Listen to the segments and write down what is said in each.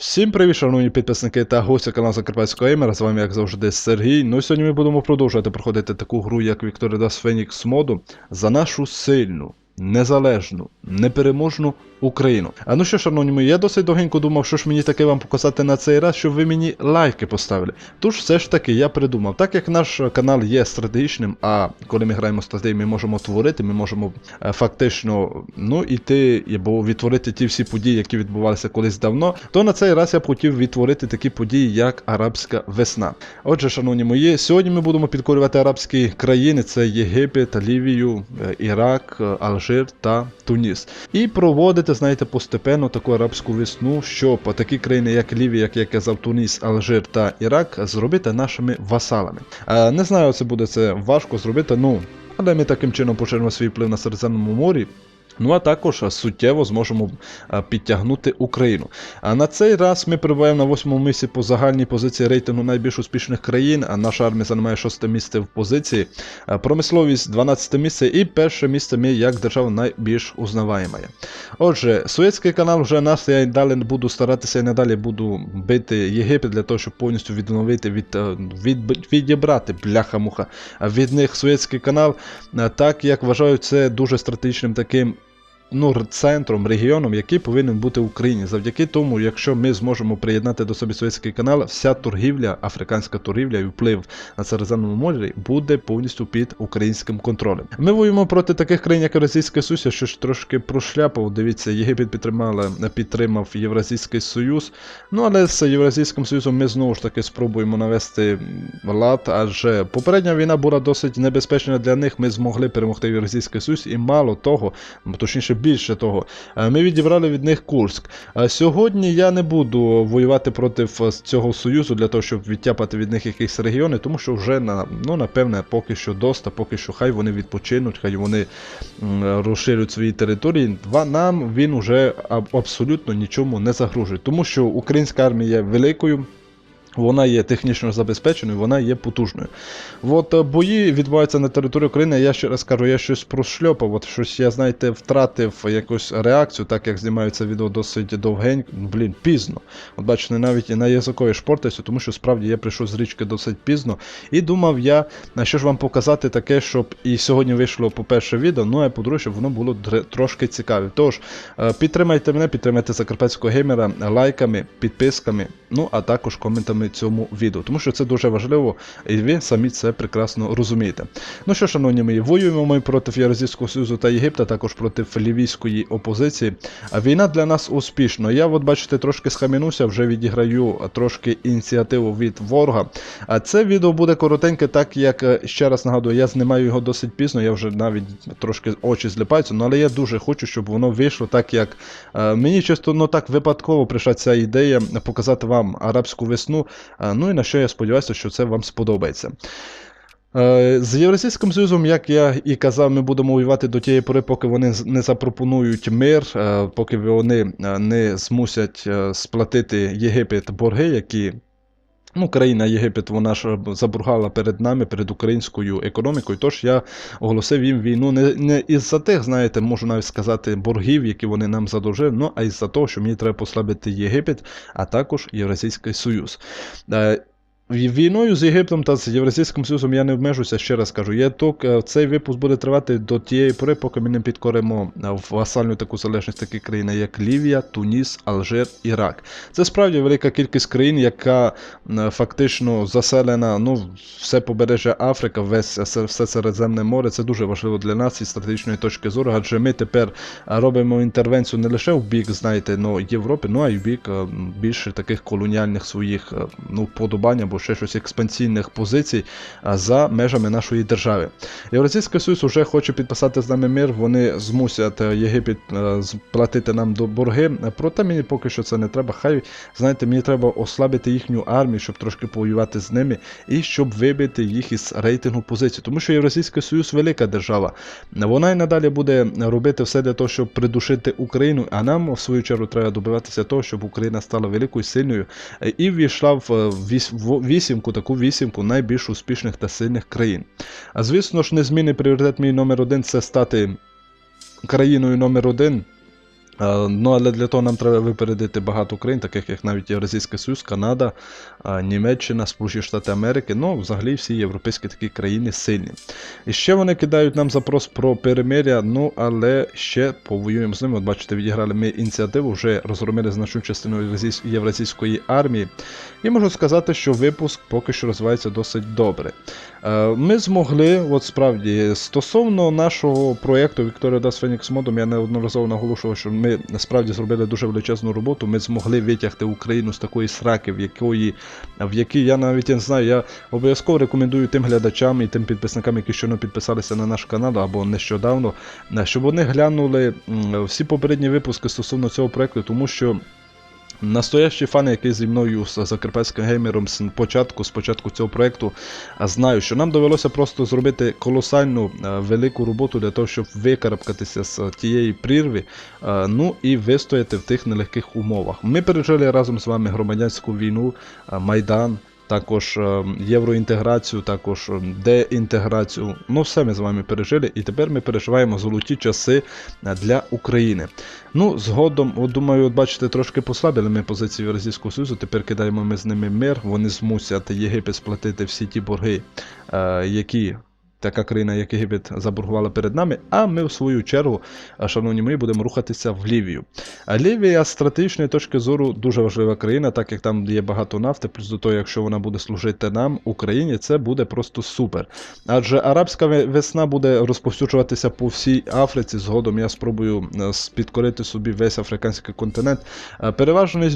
Всім привіт, шановні підписники та гості каналу Закарпатського Еймера. З вами, як завжди, Сергій. Ну і сьогодні ми будемо продовжувати проходити таку гру, як Victorious Phoenix моду за нашу сильну, незалежну, непереможну Україну. А ну що, шановні мої, я досить довгенько думав, що ж мені таке вам показати на цей раз, щоб ви мені лайки поставили. Тож все ж таки я придумав, так як наш канал є стратегічним, а коли ми граємо стратегію, ми можемо творити, ми можемо е, фактично ну, іти або відтворити ті всі події, які відбувалися колись давно, то на цей раз я б хотів відтворити такі події, як Арабська весна. Отже, шановні мої, сьогодні ми будемо підкорювати арабські країни: це Єгипет, Лівію, е, Ірак, е, Алжир та Туніс. І проводити, знаєте, постепенно таку арабську весну, щоб такі країни, як Лівія, як я казав, Туніс, Алжир та Ірак, зробити нашими васалами. Е, Не знаю, це буде це важко зробити, ну. Але ми таким чином поширимо свій вплив на Середземному морі. Ну а також суттєво зможемо підтягнути Україну. А на цей раз ми перебуваємо на восьмому місці по загальній позиції рейтингу найбільш успішних країн. А наша армія займає шосте місце в позиції. Промисловість 12 місце і перше місце ми як держава найбільш узнаваємо. Отже, Суецький канал вже нас, я далі буду старатися і надалі буду бити Єгипет для того, щоб повністю відновити, від, е, від, відібрати бляха-муха від них Суецький канал, так як вважаю це дуже стратегічним таким ну, центром, регіоном, який повинен бути в Україні. Завдяки тому, якщо ми зможемо приєднати до собі Суецький канал, вся торгівля, африканська торгівля і вплив на Середземному морі буде повністю під українським контролем. Ми воюємо проти таких країн, як Російська Суся, що ж трошки прошляпав. Дивіться, Єгипет підтримала, підтримав Євразійський Союз. Ну але з Євразійським Союзом ми знову ж таки спробуємо навести лад, адже попередня війна була досить небезпечна для них. Ми змогли перемогти Євразійський Союз, і мало того, точніше більше того, е, ми відібрали від них Курськ. А сьогодні я не буду воювати проти е, цього союзу для того, щоб відтяпати від них якісь регіони, тому що вже на ну напевне поки що доста, поки що хай вони відпочинуть, хай вони розширюють свої території. Нам він уже абсолютно нічому не загрожує, тому що українська армія є великою. Вона є технічно забезпеченою, вона є потужною. От е, бої відбуваються на території України. Я ще раз кажу, я щось прошльопав, от щось я, знаєте, втратив якусь реакцію, так як знімаються відео досить довгенько. Блін, пізно. От бачите, навіть і на язикові шпортаюся, тому що справді я прийшов з річки досить пізно. І думав я, на що ж вам показати таке, щоб і сьогодні вийшло, по-перше, відео, ну а по-друге, щоб воно було трошки цікаве. Тож, е, підтримайте мене, підтримайте закарпатського геймера лайками, підписками, ну а також коментами цьому відео, тому що це дуже важливо, і ви самі це прекрасно розумієте. Ну що, шановні мої, воюємо ми проти Євразійського Союзу та Єгипта, також проти лівійської опозиції. А війна для нас успішна. Я, от бачите, трошки схамінуся, вже відіграю трошки ініціативу від ворога. А це відео буде коротеньке, так як е, ще раз нагадую, я знімаю його досить пізно, я вже навіть трошки очі зліпаються, ну але я дуже хочу, щоб воно вийшло так, як е, мені чисто ну так випадково прийшла ця ідея показати вам арабську весну. Е, Ну і на що я сподіваюся, що це вам сподобається. Е, З Євросійським Союзом, як я і казав, ми будемо воювати до тієї пори, поки вони не запропонують мир, е, поки вони не змусять сплатити Єгипет борги, які. Ну, країна Єгипет, вона ж забургала перед нами, перед українською економікою. Тож я оголосив їм війну не, не із-за тих, знаєте, можу навіть сказати, боргів, які вони нам задовжили, ну а із-за того, що мені треба послабити Єгипет, а також Євразійський Союз. Війною з Єгиптом та з Євразійським Союзом я не обмежуся, ще раз кажу. Я ток, е, цей випуск буде тривати до тієї пори, поки ми не підкоримо е, в васальну таку залежність такі країни, як Лівія, Туніс, Алжир, Ірак. Це справді велика кількість країн, яка е, фактично заселена, ну, все побережжя Африка, весь все Середземне море. Це дуже важливо для нас із стратегічної точки зору, адже ми тепер робимо інтервенцію не лише в бік, знаєте, ну, Європи, ну а й в бік більше таких колоніальних своїх ну, вподобань або ще щось експансійних позицій за межами нашої держави. Євразійський Союз вже хоче підписати з нами мир. Вони змусять е, Єгипет е, платити нам до борги. Проте мені поки що це не треба. Хай знаєте, мені треба ослабити їхню армію, щоб трошки повоювати з ними, і щоб вибити їх із рейтингу позицій. Тому що Євразійський Союз велика держава. Вона і надалі буде робити все для того, щоб придушити Україну. А нам, в свою чергу, треба добиватися того, щоб Україна стала великою сильною е, і ввійшла в вісімку, таку вісімку найбільш успішних та сильних країн. А звісно ж, незмінний пріоритет мій номер один це стати країною номер один Ну, але для того нам треба випередити багато країн, таких як навіть Євразійський Союз, Канада, е, Німеччина, Сполучені Штати Америки, ну, взагалі всі європейські такі країни сильні. І ще вони кидають нам запрос про перемиря, ну але ще повоюємо з ними. От бачите, відіграли ми ініціативу, вже розгромили значну частину Євразійсь- євразійської армії. І можу сказати, що випуск поки що розвивається досить добре. Е, Ми змогли, от справді, стосовно нашого проєкту Victoria Das Phoenix Modem, я неодноразово наголошував, що ми насправді зробили дуже величезну роботу. Ми змогли витягти Україну з такої сраки, в якої, в якій я навіть я не знаю, я обов'язково рекомендую тим глядачам і тим підписникам, які щойно підписалися на наш канал або нещодавно, е, щоб вони глянули всі попередні випуски стосовно цього проєкту, тому що. Настоящі фани, які зі мною з закарпатським геймером з початку, з початку цього проекту, знаю, що нам довелося просто зробити колосальну е, велику роботу для того, щоб викарабкатися з тієї прірви, е, ну і вистояти в тих нелегких умовах. Ми пережили разом з вами громадянську війну, е, майдан. Також е, євроінтеграцію, також е, деінтеграцію. Ну, все ми з вами пережили, і тепер ми переживаємо золоті часи е, для України. Ну, згодом, от думаю, от бачите, трошки послабили ми позиції Євразійського Союзу. Тепер кидаємо ми з ними мир. Вони змусять Єгипет сплатити всі ті борги, які. Така країна, як Єгипет, заборгувала перед нами, а ми, в свою чергу, шановні мої, будемо рухатися в Лівію. А Лівія з стратегічної точки зору дуже важлива країна, так як там є багато нафти, плюс до того, якщо вона буде служити нам, Україні, це буде просто супер. Адже арабська весна буде розповсюджуватися по всій Африці. Згодом я спробую е, с- підкорити собі весь африканський континент. Е,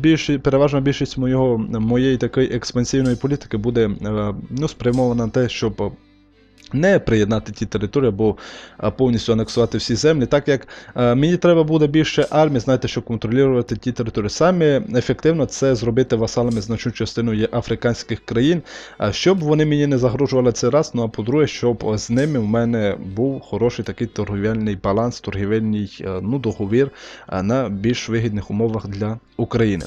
більші, переважна більшість моєго, моєї такої експансивної політики буде е, ну, спрямована на те, щоб. Не приєднати ті території або повністю анексувати всі землі, так як мені треба буде більше армії, знаєте, щоб контролювати ті території. Саме ефективно це зробити васалами значну частину африканських країн, щоб вони мені не загрожували це раз. Ну а по-друге, щоб з ними в мене був хороший такий торгівельний баланс, торгівельний ну, договір на більш вигідних умовах для України.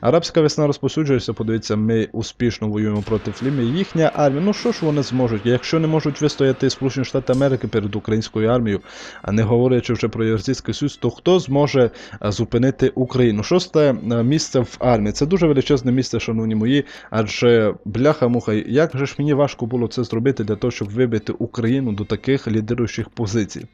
Арабська весна розповсюджується, подивіться, ми успішно воюємо проти Лімії. Їхня армія, ну що ж вони зможуть? Якщо не можуть вистояти Сполучені Штати Америки перед українською армією, а не говорячи вже про Євразійський Союз, то хто зможе е, зупинити Україну? Шосте е, місце в армії. Це дуже величезне місце, шановні мої, адже бляха-муха, як же ж мені важко було це зробити для того, щоб вибити Україну до таких лідируючих позицій.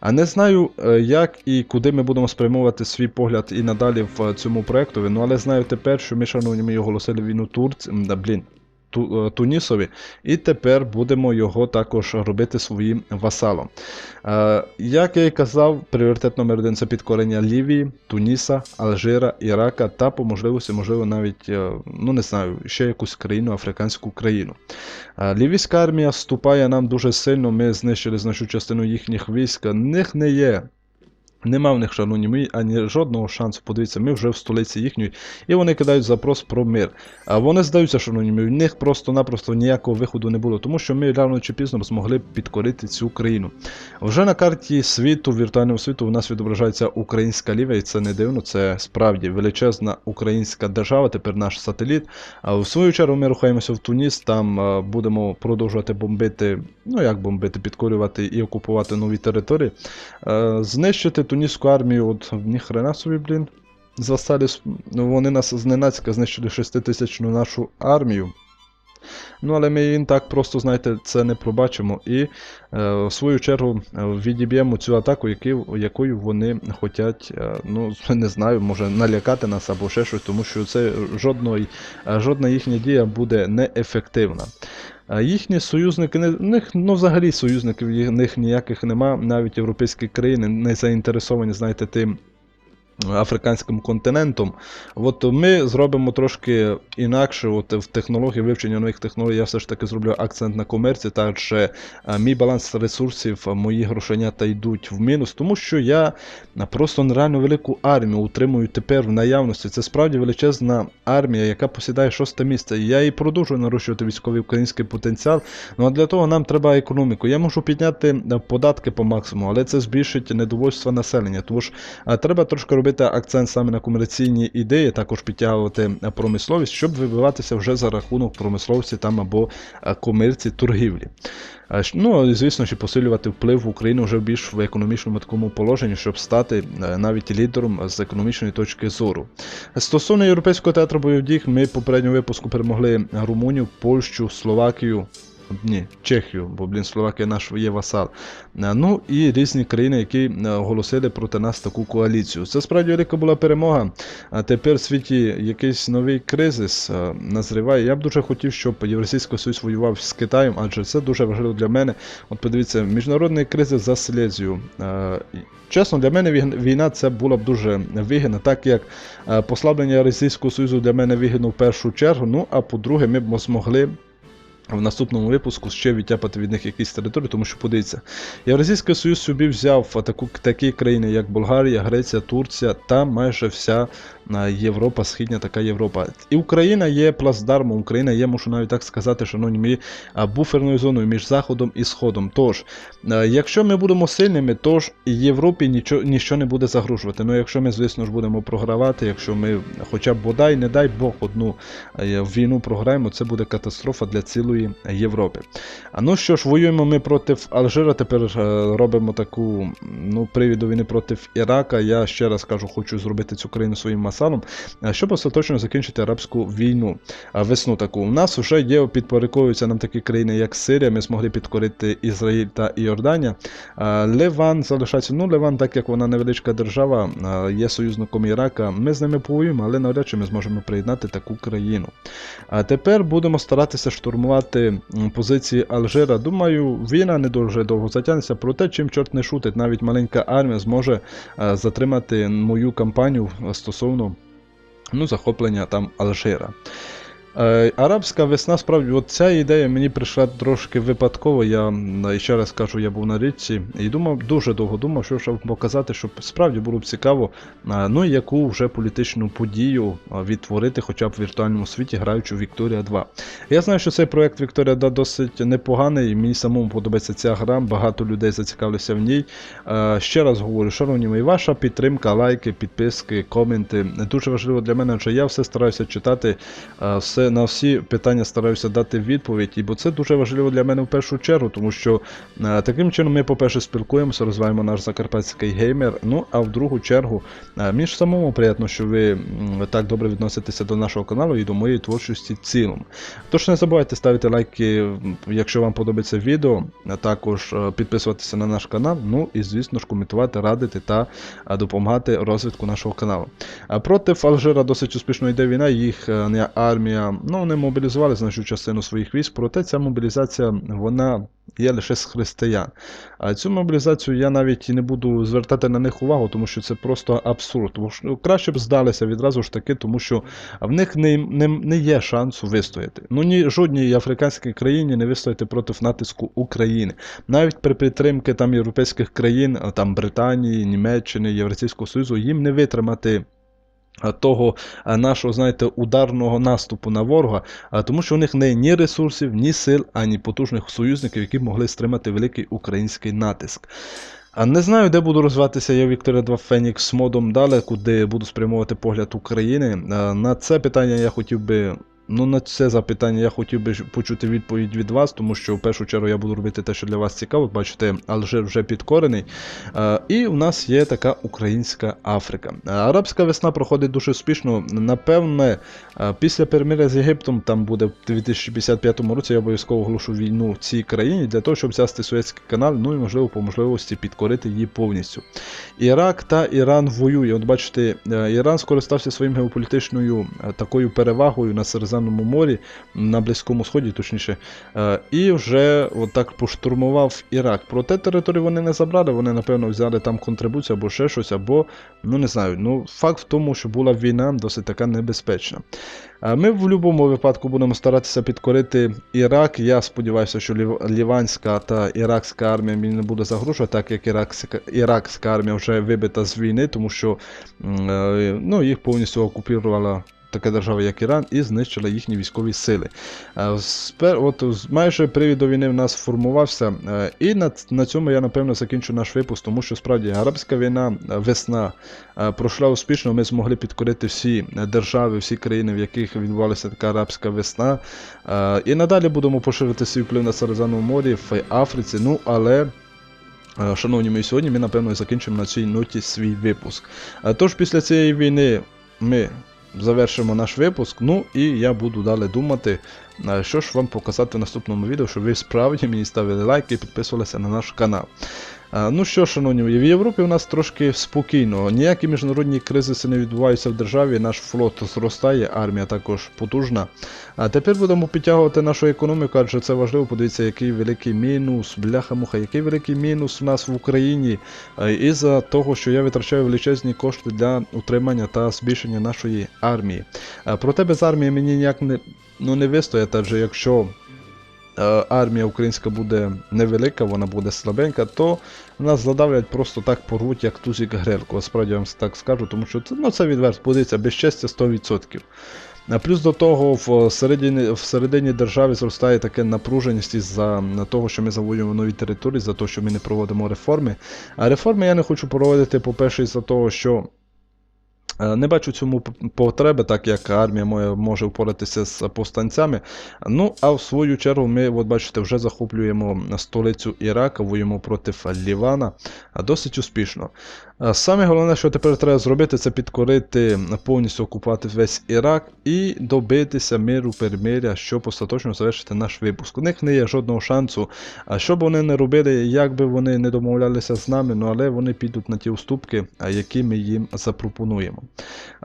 А не знаю, е, як і куди ми будемо спрямовувати свій погляд і надалі в цьому проектові. Ну але знаю тепер, що ми, шановні мої, оголосили війну Турці, да, блін. Е, Тунісові, і тепер будемо його також робити своїм васалом. Е, як я і казав, пріоритет номер один це підкорення Лівії, Туніса, Алжира, Ірака та по можливості, можливо, навіть, е, ну не знаю, ще якусь країну, африканську країну. Лівійська армія вступає нам дуже сильно. Ми знищили значну частину їхніх військ. Них не є. Нема в них, шановні мої, ані жодного шансу. Подивіться, ми вже в столиці їхньої, і вони кидають запрос про мир. А вони здаються, шановні мої, в них просто-напросто ніякого виходу не було, тому що ми рано чи пізно змогли підкорити цю країну. Вже на карті світу, віртуального світу, у нас відображається українська лівія, і це не дивно, це справді величезна українська держава, тепер наш сателіт. А в свою чергу ми рухаємося в Туніс, там будемо продовжувати бомбити, ну як бомбити, підкорювати і окупувати нові території. Знищити туніську армію, от ніхрена собі, блін. Засталі, с- ну, вони нас зненацька знищили 6-тисячну нашу армію. Ну, але ми їм так просто, знаєте, це не пробачимо. І е, в свою чергу е, відіб'ємо цю атаку, які, якою вони хочуть, е, ну, не знаю, може налякати нас або ще щось, тому що це жодної, жодна їхня дія буде неефективна. А їхні союзники, них, ну взагалі союзників них ніяких нема, навіть європейські країни не заінтересовані, знаєте, тим африканським континентом. От ми зробимо трошки інакше, от в технології вивчення нових технологій я все ж таки зроблю акцент на комерції, так що е, мій баланс ресурсів, е, мої грошенята йдуть в мінус, тому що я е, просто нереально велику армію утримую тепер в наявності. Це справді величезна армія, яка посідає шосте місце. Я і продовжую нарощувати військовий український потенціал. Ну а для того нам треба економіку. Я можу підняти податки по максимуму, але це збільшить недовольство населення. Тому ж треба трошки робити робити акцент саме на комерційні ідеї, також підтягувати промисловість, щоб вибиватися вже за рахунок промисловості там або е, комерції торгівлі. Е, Ну, звісно, ще посилювати вплив України вже більш в економічному такому положенні, щоб стати е, навіть лідером з економічної точки зору. Стосовно Європейського театру бойових дій, ми в попередньому випуску перемогли Румунію, Польщу, Словакію. Ні, Чехію, бо блін, Словакія наш є васал. Е, Ну і різні країни, які е, оголосили проти нас таку коаліцію. Це справді велика була перемога. А тепер в світі якийсь новий кризис е, назріває. Я б дуже хотів, щоб Євросійський Союз воював з Китаєм, адже це дуже важливо для мене. От подивіться, міжнародний кризис за Силезію. Е, Чесно, для мене війна це була б дуже вигідна, так як послаблення Російського Союзу для мене вигідно в першу чергу. Ну а по-друге, ми б змогли. В наступному випуску ще відтяпати від них якісь території, тому що подивіться, Євразійський Союз собі взяв таку, такі країни, як Болгарія, Греція, Турція та майже вся Європа, Східня така Європа. І Україна є плацдармом, Україна є, можу навіть так сказати, шановні мої, буферною зоною між Заходом і Сходом. Тож, якщо ми будемо сильними, то ж Європі нічого, нічого не буде загрожувати. Ну, якщо ми, звісно ж, будемо програвати, якщо ми хоча б бодай, не дай Бог, одну війну програємо, це буде катастрофа для цілої Європи. А ну що ж, воюємо ми проти Алжира. Тепер е, робимо таку ну, привід до війни проти Ірака. Я ще раз кажу, хочу зробити цю країну своїм масалом, е, щоб остаточно закінчити арабську війну. Весну таку. У нас вже є, підпорядковуються нам такі країни, як Сирія. Ми змогли підкорити Ізраїль та Іорданія. Е, Ливан залишається. Ну, Ливан, так як вона невеличка держава, е, є союзником Ірака. Ми з ними повоюємо, але навряд чи ми зможемо приєднати таку країну. А тепер будемо старатися штурмувати м, позиції Алжира. Думаю, війна не дуже довго затягнеться, проте чим чорт не шутить, навіть маленька армія зможе е, затримати мою кампанію е, стосовно ну, захоплення там Алжира. Е, арабська весна, справді, от ця ідея мені прийшла трошки випадково. Я ще раз кажу, я був на річці і думав, дуже довго думав, що щоб показати, щоб справді було б цікаво, е, ну і яку вже політичну подію е, відтворити, хоча б в віртуальному світі, граючи в Вікторія 2. Я знаю, що цей проект Вікторія 2 досить непоганий, мені самому подобається ця гра, багато людей зацікавилися в ній. Е, Ще раз говорю, шановні мої, ваша підтримка, лайки, підписки, коменти дуже важливо для мене, адже я все стараюся читати, е, все на всі питання стараюся дати відповідь, і бо це дуже важливо для мене в першу чергу, тому що е, таким чином ми, по-перше, спілкуємося, розвиваємо наш закарпатський геймер. Ну а в другу чергу, е, мені ж самому приємно, що ви так добре відноситеся до нашого каналу і до моєї творчості цілому. Тож не забувайте ставити лайки, якщо вам подобається відео, а також е, підписуватися на наш канал, ну і звісно ж коментувати, радити та допомагати розвитку нашого каналу. Проти Алжира досить успішно йде війна, їх не армія, ну вони мобілізували значну частину своїх військ, проте ця мобілізація вона є лише з християн. А цю мобілізацію я навіть і не буду звертати на них увагу, тому що це просто абсурд. Ну, краще б здалися відразу ж таки, тому що в них не, не, не є шансу вистояти. Ну ні жодній африканській країні не вистояти проти натиску України. Навіть при підтримці там європейських країн, там Британії, Німеччини, Європейського Союзу, їм не витримати. Того нашого, знаєте, ударного наступу на ворога, тому що у них не ні ресурсів, ні сил, ані потужних союзників, які б могли стримати великий український натиск. А не знаю, де буду розвиватися я Вікторія 2 Фенікс модом далі, куди буду спрямовувати погляд України. На це питання я хотів би. Ну, на це запитання я хотів би почути відповідь від вас, тому що в першу чергу я буду робити те, що для вас цікаво. Бачите, Алжир вже підкорений. Е, і у нас є така українська Африка. Е, Арабська весна проходить дуже успішно. Напевне, е, після перемиря з Єгиптом, там буде в 2055 році, я обов'язково оголошу війну цій країні для того, щоб взяти Суецький канал, ну і можливо по можливості підкорити її повністю. Ірак та Іран воює. От бачите, Іран скористався своїм геополітичною такою перевагою на Середземному морі, на Близькому Сході, точніше, е, і вже отак поштурмував Ірак. Проте територію вони не забрали, вони, напевно, взяли там контрибуцію або ще щось, або, ну не знаю. Ну, факт в тому, що була війна досить така небезпечна. Ми в будь-якому випадку будемо старатися підкорити Ірак. Я сподіваюся, що ліванська та іракська армія мені не буде загрожувати, так як іракська, іракська армія вже вибита з війни, тому що е, ну, їх повністю окупувала така держава, як Іран, і знищила їхні військові сили. Е, От майже привід до війни в нас формувався, е, і на, цьому я напевно закінчу наш випуск, тому що справді арабська війна, е, весна пройшла успішно. Ми змогли підкорити всі держави, всі країни, в яких відбувалася така арабська весна. І надалі будемо поширити свій вплив на Середземному морі в Африці. Ну але. Шановні мої, сьогодні ми напевно закінчимо на цій ноті свій випуск. Тож після цієї війни ми завершимо наш випуск. Ну і я буду далі думати, е, що ж вам показати в наступному відео, щоб ви справді мені ставили лайки і підписувалися на наш канал. Ну що, шановні, в Європі у нас трошки спокійно. Ніякі міжнародні кризиси не відбуваються в державі. Наш флот зростає, армія також потужна. А тепер будемо підтягувати нашу економіку, адже це важливо. Подивіться, який великий мінус, бляха-муха, який великий мінус у нас в Україні. Із-за того, що я витрачаю величезні кошти для утримання та збільшення нашої армії. Проте без армії мені ніяк не, ну, не вистояти, адже якщо армія українська буде невелика, вона буде слабенька, то нас задавлять просто так порвуть, як тузик грелку. Справді я вам так скажу, тому що ну, це відверто, подивіться, безчестя 100%. А Плюс до того, в середині, в середині держави зростає таке напруженість із-за того, що ми завоюємо нові території, за те, що ми не проводимо реформи. А реформи я не хочу проводити, по-перше, із-за того, що Е, Не бачу цьому потреби, так як армія моя може впоратися з повстанцями. Ну, а в свою чергу ми, от бачите, вже захоплюємо столицю Ірака, воюємо проти Лівана досить успішно. Е, Саме головне, що тепер треба зробити, це підкорити, повністю окупувати весь Ірак і добитися миру перемиря, щоб остаточно завершити наш випуск. У них не є жодного шансу. Що б вони не робили, як би вони не домовлялися з нами, ну але вони підуть на ті уступки, які ми їм запропонуємо.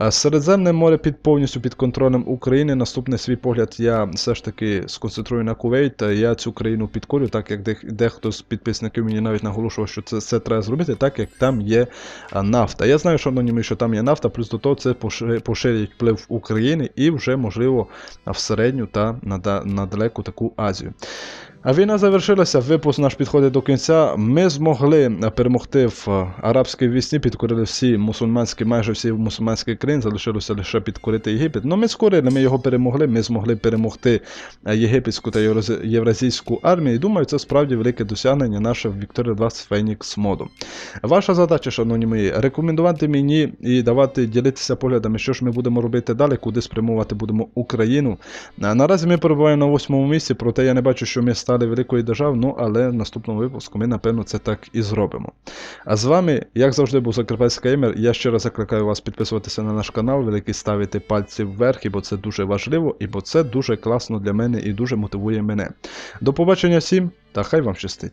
Середземне море під повністю під контролем України. Наступний свій погляд я все ж таки сконцентрую на Кувейт. Я цю країну підкорю, так як дехто з підписників мені навіть наголошував, що це, це треба зробити, так як там є нафта. Я знаю, що анонімі, що там є нафта, плюс до того це поши- поширить вплив України і вже можливо в середню та на далеку таку Азію. А війна завершилася, випуск наш підходить до кінця. Ми змогли перемогти в е, арабській вісні, підкорили всі мусульманські, майже всі мусульманські країни, залишилося лише підкорити Єгипет. Ну ми скорили, ми його перемогли, ми змогли перемогти е, єгипетську та євразійську армію. І думаю, це справді велике досягнення наше в Victoria 20 Phoenix моду. Ваша задача, шановні мої, рекомендувати мені і давати ділитися поглядами, що ж ми будемо робити далі, куди спрямувати будемо Україну. Наразі ми перебуваємо на восьмому місці, проте я не бачу, що ми стали великою держави, ну але в наступному випуску ми, напевно, це так і зробимо. А з вами, як завжди, був Закарпатський Геймер. Я ще раз закликаю вас підписуватися на наш канал, великий ставити пальці вверх, бо це дуже важливо, і бо це дуже класно для мене і дуже мотивує мене. До побачення всім, та хай вам щастить!